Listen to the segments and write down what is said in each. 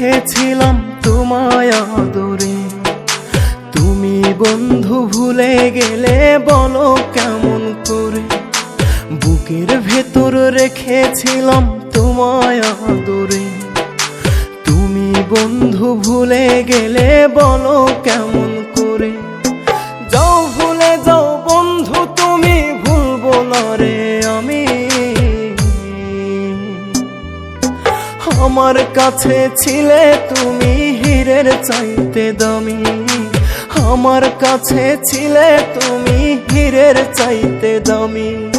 রেখেছিলাম তোমায় আদরে। তুমি বন্ধু ভুলে গেলে বলো কেমন করে। বুকের ভেতর রেখেছিলাম তোমায় আদরে। তুমি বন্ধু ভুলে গেলে বলো কেমন করে। আমার কাছে ছিলে তুমি হীরের চাইতে দামি। আমার কাছে ছিলে তুমি হীরের চাইতে দামি।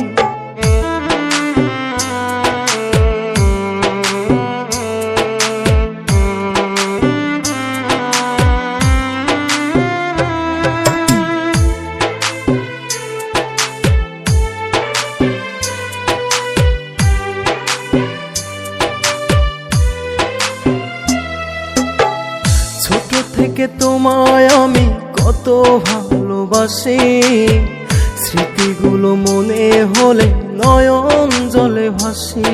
থেকে তোমায় আমি কত ভালোবাসি। স্মৃতিগুলো মনে হলে নয়ন জলে ভাসি।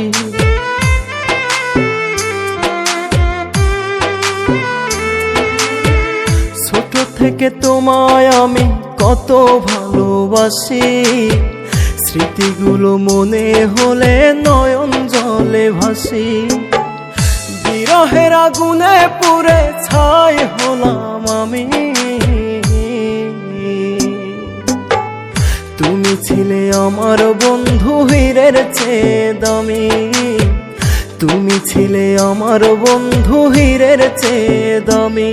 ছোট থেকে তোমায় আমি কত ভালোবাসি। স্মৃতিগুলো মনে হলে নয়ন জলে ভাসি। বিরহের আগুনে পুরে ছাই হলাম আমি। তুমি ছিলে আমার বন্ধু হীরের চেয়ে দামি। তুমি ছিলে আমার বন্ধু হীরের চেয়ে দামি।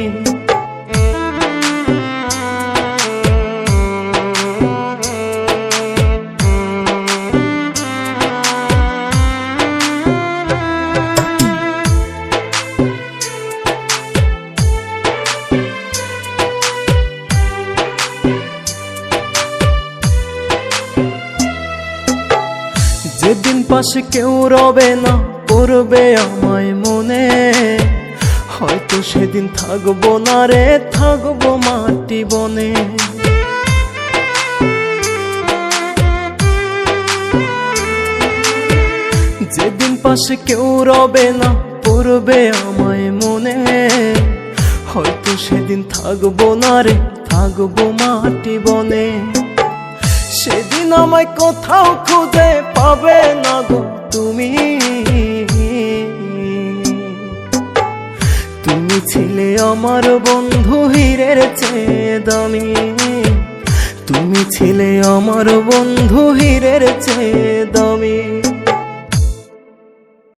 পাশে কেউ রবে না পড়বে আমায় মনে। হয়তো সেদিন থাকব না রে, থাকব মাটি বনে। যেদিন পাশে কেউ রবে না পড়বে আমায় মনে। হয়তো সেদিন থাকব না রে, থাকব মাটি বনে। সেদিন আমায় কোথাও খুঁজে পাবে না গো তুমি? তুমি ছিলে আমার বন্ধু হীরের চেয়ে দামি। তুমি ছিলে আমার বন্ধু হীরের চেয়ে দামি।